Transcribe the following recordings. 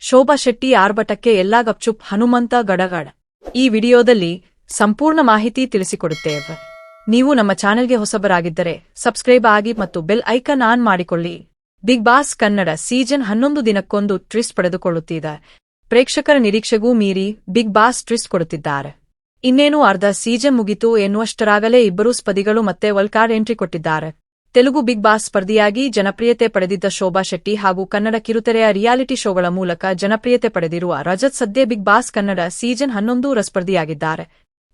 ಶೋಭಾ ಶೆಟ್ಟಿ ಆರ್ಭಟಕ್ಕೆ ಎಲ್ಲಾ ಗಪ್ಚುಪ್ ಹನುಮಂತ ಗಡಗಡ. ಈ ವಿಡಿಯೋದಲ್ಲಿ ಸಂಪೂರ್ಣ ಮಾಹಿತಿ ತಿಳಿಸಿಕೊಡುತ್ತೇವೆ. ನೀವು ನಮ್ಮ ಚಾನೆಲ್ಗೆ ಹೊಸಬರಾಗಿದ್ದರೆ ಸಬ್ಸ್ಕ್ರೈಬ್ ಆಗಿ ಮತ್ತು ಬೆಲ್ ಐಕನ್ ಆನ್ ಮಾಡಿಕೊಳ್ಳಿ. ಬಿಗ್ ಬಾಸ್ ಕನ್ನಡ ಸೀಸನ್ ಹನ್ನೊಂದು ದಿನಕ್ಕೊಂದು ಟ್ವಿಸ್ಟ್ ಪಡೆದುಕೊಳ್ಳುತ್ತಿದೆ. ಪ್ರೇಕ್ಷಕರ ನಿರೀಕ್ಷೆಗೂ ಮೀರಿ ಬಿಗ್ ಬಾಸ್ ಟ್ವಿಸ್ಟ್ ಕೊಡುತ್ತಿದ್ದಾರೆ. ಇನ್ನೇನು ಅರ್ಧ ಸೀಸನ್ ಮುಗಿತು ಎನ್ನುವಷ್ಟರಾಗಲೇ ಇಬ್ಬರೂ ಸ್ಪದಿಗಳು ಮತ್ತೆ ವಲ್ಕಾರ್ ಎಂಟ್ರಿ ಕೊಟ್ಟಿದ್ದಾರೆ. ತೆಲುಗು ಬಿಗ್ ಬಾಸ್ ಸ್ಪರ್ಧಿಯಾಗಿ ಜನಪ್ರಿಯತೆ ಪಡೆದಿದ್ದ ಶೋಭಾ ಶೆಟ್ಟಿ ಹಾಗೂ ಕನ್ನಡ ಕಿರುತೆರೆಯ ರಿಯಾಲಿಟಿ ಶೋಗಳ ಮೂಲಕ ಜನಪ್ರಿಯತೆ ಪಡೆದಿರುವ ರಜತ್ ಸದ್ಯ ಬಿಗ್ ಬಾಸ್ ಕನ್ನಡ ಸೀಸನ್ ಹನ್ನೊಂದೂರ ಸ್ಪರ್ಧಿಯಾಗಿದ್ದಾರೆ.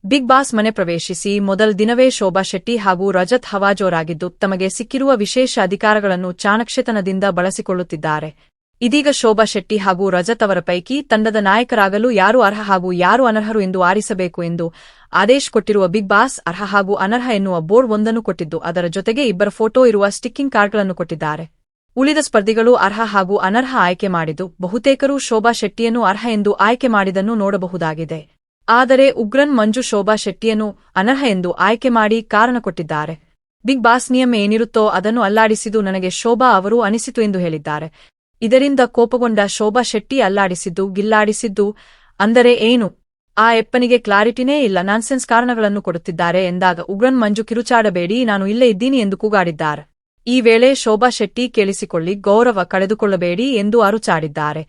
ಬಿಗ್ ಬಾಸ್ ಮನೆ ಪ್ರವೇಶಿಸಿ ಮೊದಲ ದಿನವೇ ಶೋಭಾ ಶೆಟ್ಟಿ ಹಾಗೂ ರಜತ್ ಹವಾಜೋರಾಗಿದ್ದು ತಮಗೆ ಸಿಕ್ಕಿರುವ ವಿಶೇಷ ಅಧಿಕಾರಗಳನ್ನು ಚಾಣಕ್ಷತನದಿಂದ ಬಳಸಿಕೊಳ್ಳುತ್ತಿದ್ದಾರೆ. ಇದೀಗ ಶೋಭಾ ಶೆಟ್ಟಿ ಹಾಗೂ ರಜತ್ ಅವರ ಪೈಕಿ ತಂಡದ ನಾಯಕರಾಗಲು ಯಾರು ಅರ್ಹ ಹಾಗೂ ಯಾರು ಅನರ್ಹರು ಎಂದು ಆರಿಸಬೇಕು ಎಂದು ಆದೇಶ ಕೊಟ್ಟಿರುವ ಬಿಗ್ ಬಾಸ್ ಅರ್ಹ ಹಾಗೂ ಅನರ್ಹ ಎನ್ನುವ ಬೋರ್ಡ್ ಒಂದನ್ನು ಕೊಟ್ಟಿದ್ದು, ಅದರ ಜೊತೆಗೆ ಇಬ್ಬರ ಫೋಟೋ ಇರುವ ಸ್ಟಿಕ್ಕಿಂಗ್ ಕಾರ್ಡ್ಗಳನ್ನು ಕೊಟ್ಟಿದ್ದಾರೆ. ಉಳಿದ ಸ್ಪರ್ಧಿಗಳು ಅರ್ಹ ಹಾಗೂ ಅನರ್ಹ ಆಯ್ಕೆ ಮಾಡಿದ್ದು, ಬಹುತೇಕರು ಶೋಭಾ ಶೆಟ್ಟಿಯನ್ನು ಅರ್ಹ ಎಂದು ಆಯ್ಕೆ ಮಾಡಿದನ್ನು ನೋಡಬಹುದಾಗಿದೆ. ಆದರೆ ಉಗ್ರನ್ ಮಂಜು ಶೋಭಾ ಶೆಟ್ಟಿಯನ್ನು ಅನರ್ಹ ಎಂದು ಆಯ್ಕೆ ಮಾಡಿ ಕಾರಣ ಕೊಟ್ಟಿದ್ದಾರೆ. ಬಿಗ್ ಬಾಸ್ ನಿಯಮ ಏನಿರುತ್ತೋ ಅದನ್ನು ಅಲ್ಲಾಡಿಸಿದು ನನಗೆ ಶೋಭಾ ಅವರು ಅನಿಸಿತು ಎಂದು ಹೇಳಿದ್ದಾರೆ. ಇದರಿಂದ ಕೋಪಗೊಂಡ ಶೋಭಾ ಶೆಟ್ಟಿ ಅಲ್ಲಾಡಿಸಿದ್ದು, ಗಿಲ್ಲಾಡಿಸಿದ್ದು, ಅಂದರೆ ಏನು? ಆ ಎಪ್ಪನಿಗೆ ಕ್ಲಾರಿಟಿನೇ ಇಲ್ಲ, ನಾನ್ಸೆನ್ಸ್ ಕಾರಣಗಳನ್ನು ಕೊಡುತ್ತಿದ್ದಾರೆ ಎಂದಾಗ ಉಗ್ರನ್ ಮಂಜು ಕಿರುಚಾಡಬೇಡಿ, ನಾನು ಇಲ್ಲೇ ಇದ್ದೀನಿ ಎಂದು ಕೂಗಾಡಿದ್ದಾರೆ. ಈ ವೇಳೆ ಶೋಭಾ ಶೆಟ್ಟಿ ಕೇಳಿಸಿಕೊಳ್ಳಿ, ಗೌರವ ಕಳೆದುಕೊಳ್ಳಬೇಡಿ ಎಂದು ಅರುಚಾಡಿದ್ದಾರೆ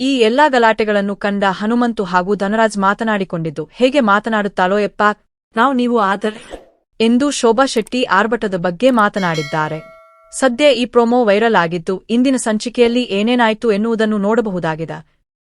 ಈ ಎಲ್ಲಾ ಗಲಾಟೆಗಳನ್ನು ಕಂಡ ಹನುಮಂತು ಹಾಗೂ ಧನರಾಜ್ ಮಾತನಾಡಿಕೊಂಡಿದ್ದು, ಹೇಗೆ ಮಾತನಾಡುತ್ತಾಳೋ ಎಪ್ಪ? ನಾವು ನೀವು ಆದರೆ ಎಂದು ಶೋಭಾ ಶೆಟ್ಟಿ ಆರ್ಭಟದ ಬಗ್ಗೆ ಮಾತನಾಡಿದ್ದಾರೆ. ಸದ್ಯ ಈ ಪ್ರೊಮೋ ವೈರಲ್ ಆಗಿದ್ದು ಇಂದಿನ ಸಂಚಿಕೆಯಲ್ಲಿ ಏನೇನಾಯ್ತು ಎನ್ನುವುದನ್ನು ನೋಡಬಹುದಾಗಿದೆ.